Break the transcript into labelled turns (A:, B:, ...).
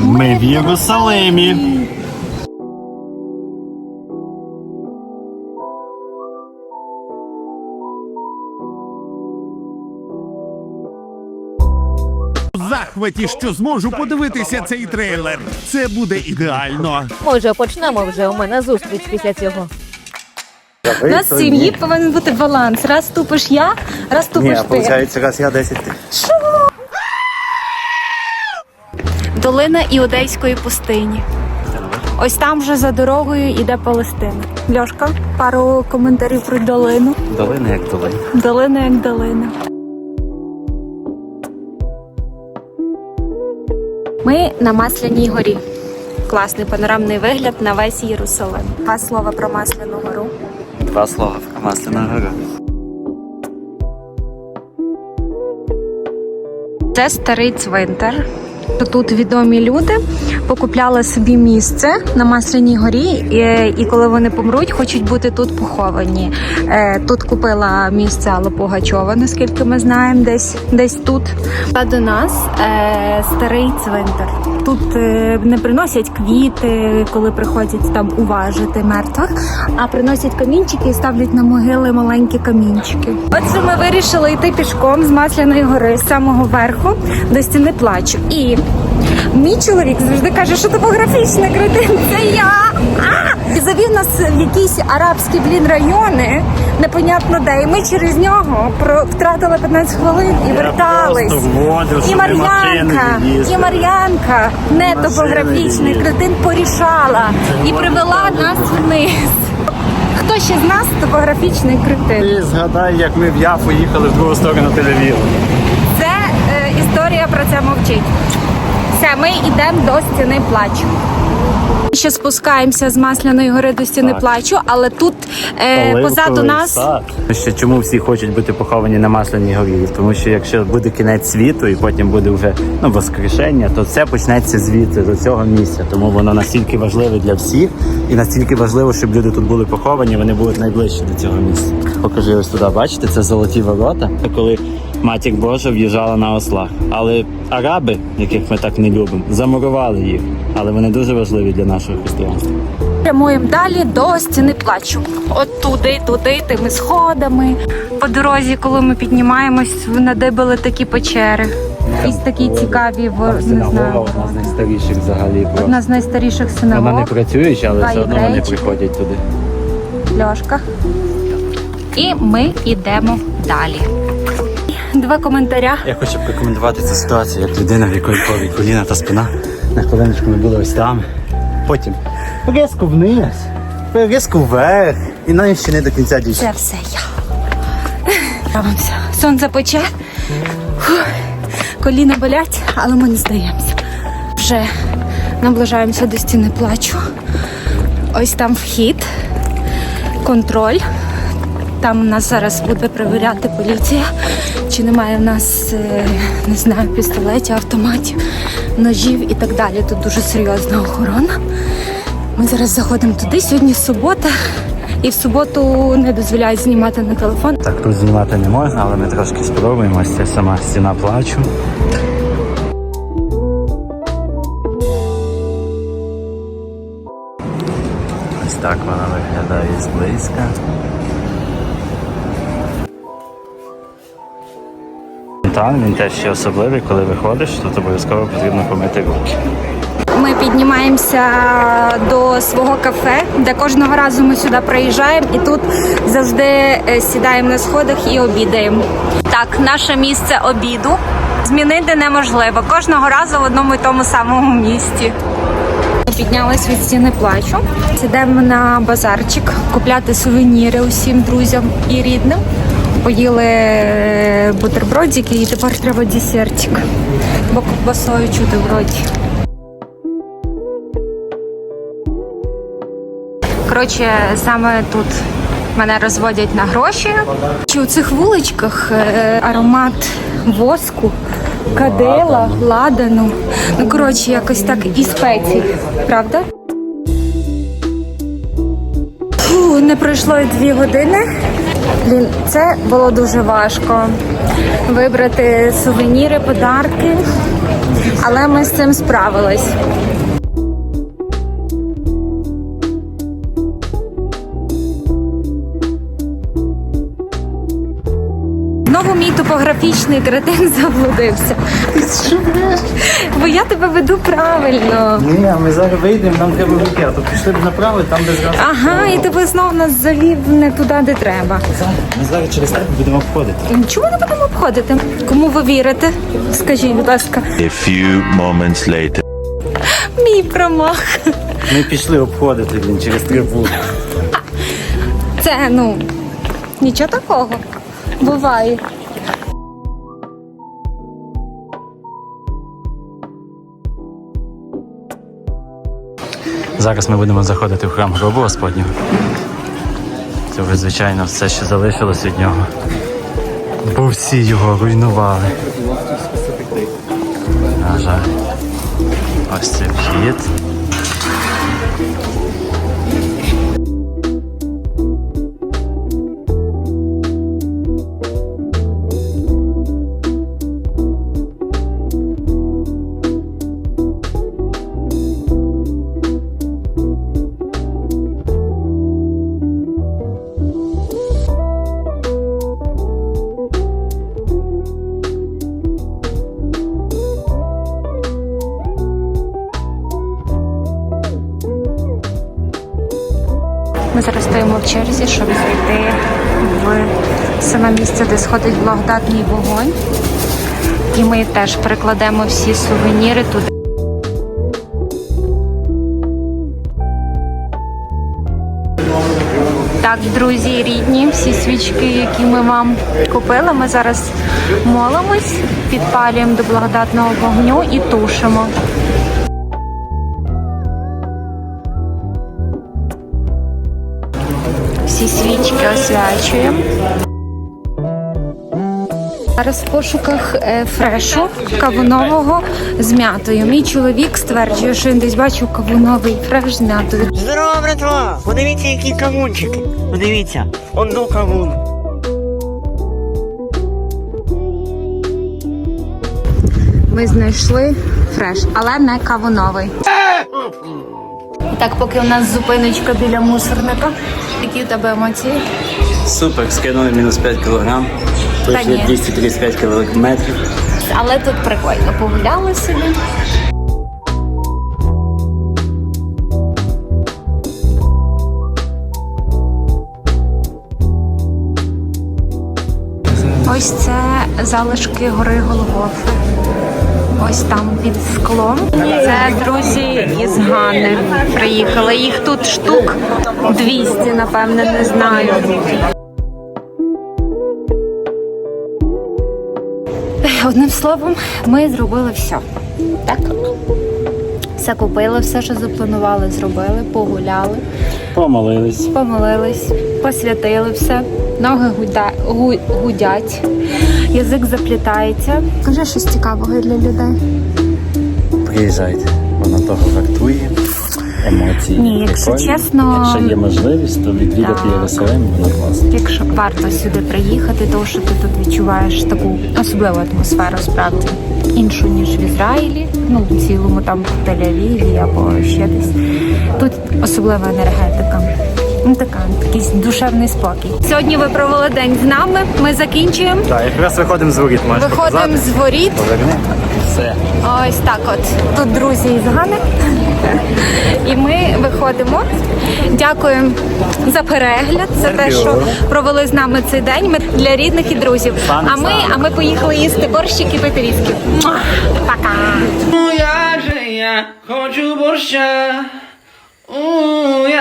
A: Ми в Єрусалимі.
B: В захваті, що зможу подивитися цей трейлер. Це буде ідеально.
C: Може, почнемо вже у мене зустріч після цього.
D: У нас в сім'ї повинен бути баланс. Раз тупиш я, раз
A: Ні,
D: тупиш ти.
A: виходить, раз я 10 ти.
D: Долина Іудейської пустині. Ось там вже за дорогою йде Палестина. Льошка, пару коментарів про долину.
A: Долина як долина.
D: Долина як долина. Ми на Масляній горі. Класний панорамний вигляд на весь Єрусалим. Два слова про Масляну гору.
A: Два слова про Масляна гора.
D: Це старий цвинтар. Тут відомі люди покупляли собі місце на Масляній горі, і, і коли вони помруть, хочуть бути тут поховані. Е, Тут купила місце Алла Пугачова, наскільки ми знаємо, десь десь тут. А до нас е, старий цвинтар. Тут е, не приносять квіти, коли приходять там уважити мертвих, а приносять камінчики і ставлять на могили маленькі камінчики. Отже, ми вирішили йти пішком з Масляної гори з самого верху до стіни плачу. І мій чоловік завжди каже, що топографічний кретин це я. А! І завів нас в якісь арабські блін райони, непонятно де. І ми через нього про втратили 15 хвилин і вертались.
A: вводив,
D: І Мар'янка, і Мар'янка, не топографічний
A: не
D: кретин порішала і привела нас вниз. Хто ще з нас топографічний кретин?
A: І згадай, як ми в Яфу їхали в другу сторону Тель-Авіву.
D: Це е, історія про це мовчить. Все, ми йдемо до стіни плачу. Ще спускаємося з Масляної гори до стіни
A: Так.
D: плачу, але тут е, позаду нас
A: сад. Ще чому всі хочуть бути поховані на Масляній горі? Тому що якщо буде кінець світу і потім буде вже ну, воскрешення, то все почнеться звідси, з цього місця. Тому воно настільки важливе для всіх і настільки важливо, щоб люди тут були поховані, вони будуть найближчі до цього місця. Покажи ось туди, бачите, це золоті ворота. Коли матір Божа в'їжджала на ослах. Але араби, яких ми так не любимо, замурували їх. Але вони дуже важливі для нашого християнства.
D: прямуємо далі до стіни плачу. От туди, туди, тими сходами. По дорозі, коли ми піднімаємось, надибали такі печери. Якісь такі цікаві вор... не знаю.
A: Одна з найстаріших взагалі. просто.
D: Одна з найстаріших
A: Вона не працююча, але все одно вони приходять туди.
D: Льошка. І ми йдемо далі. Два коментаря.
A: Я хочу прокоментувати цю ситуацію як людина, в якої крові коліна та спина. На хвилиночку ми були ось там. Потім різко вниз, різко вверх. І навіть ще не до кінця дійшли.
D: Це все я. Правимося. Сонце пече. Фух. Коліна болять, але ми не здаємося. Вже наближаємося до стіни плачу. Ось там вхід, контроль. Там нас зараз буде перевіряти поліція, чи немає в нас, е, не знаю, пістолетів, автоматів, ножів і так далі. Тут дуже серйозна охорона. Ми зараз заходимо туди. Сьогодні субота, і в суботу не дозволяють знімати на телефон.
A: Так тут знімати не можна, але ми трошки спробуємо. Це сама стіна плачу. Ось так вона виглядає зблизька. Фонтан, він теж ще особливий, коли виходиш, тут обов'язково потрібно помити руки.
D: Ми піднімаємося до свого кафе, де кожного разу ми сюди приїжджаємо і тут завжди е, сідаємо на сходах і обідаємо. Так, наше місце обіду змінити неможливо. Кожного разу в одному і тому самому місці. Піднялись від стіни плачу. Йдемо на базарчик купляти сувеніри усім друзям і рідним. Поїли е, бутербродики і тепер треба десертик. Бо ковбасою чути вроді. Коротше, саме тут мене розводять на гроші. Чи у цих вуличках е, аромат воску, кадила, ладану. Ну, коротше, якось так і спецій, правда? Фу, не пройшло дві години. Блін, це було дуже важко вибрати сувеніри, подарки, але ми з цим справились. Знову мій топографічний кретин заблудився. Бо я тебе веду правильно.
A: Ні, а ми зараз вийдемо, нам треба вийти, а то пішли б направо, там де зразу.
D: Ага, і тебе знов нас завів не туди, де треба.
A: Ми зараз через тебе будемо обходити.
D: Нічого не будемо обходити. Кому ви вірите? Скажіть, будь ласка,
E: A few moments later.
D: мій промах.
A: Ми пішли обходити він через три вулиці.
D: Це ну нічого такого. Буває.
A: Зараз ми будемо заходити в храм гробу Господнього. Це вже, звичайно, все, що залишилось від нього. Бо всі його руйнували. На жаль. Ось це вхід.
D: Ми зараз стоїмо в черзі, щоб зайти в саме місце, де сходить благодатний вогонь. І ми теж перекладемо всі сувеніри туди. Так, друзі рідні, всі свічки, які ми вам купили, ми зараз молимось, підпалюємо до благодатного вогню і тушимо. Всі свічки освячуємо. Зараз в пошуках е, фрешу кавунового з м'ятою. Мій чоловік стверджує, що він десь бачив кавуновий фреш з м'ятою.
F: Здорово, братва! Подивіться, які кавунчики. Подивіться, он до кавун.
D: Ми знайшли фреш, але не кавуновий. Так, поки у нас зупиночка біля мусорника. Які у тебе емоції?
A: Супер, скинули мінус 5 кілограм. Пройшли
D: ні.
A: 235 кілометрів.
D: Але тут прикольно погуляли собі. Ось це залишки гори Голгофи. Ось там під склом. Це друзі із Гани приїхали. Їх тут штук 200, напевне, не знаю. Одним словом, ми зробили все. Так? Все купили, все, що запланували, зробили, погуляли,
A: Помолились.
D: помолились, посвятили все. Ноги гуда... гу... гудять, язик заплітається. Кажи щось цікавого для людей.
A: Приїжджайте. Воно того вартує. Емоції.
D: Ні, якщо
A: прикольні.
D: чесно-
A: Якщо є можливість, то відвідати
D: Так.
A: Єрусалим, воно класно.
D: Якщо варто сюди приїхати, тому що ти тут відчуваєш таку особливу атмосферу справді іншу ніж в Ізраїлі, ну в цілому там в Тель-Авіві або ще десь. Тут особлива енергетика. Ну така, якийсь душевний спокій. Сьогодні ви провели день з нами. Ми закінчуємо.
A: Так, якраз виходимо з воріт, можеш
D: Виходимо
A: показати.
D: з воріт.
A: Поверни. Все.
D: Ось так от. Тут друзі із Гани. І ми виходимо. Дякуємо за перегляд, за те, що провели з нами цей день. Ми для рідних і друзів. А ми, а ми поїхали їсти борщик і пити віскі. Муа! Пока!
G: Я же я хочу борща. У, я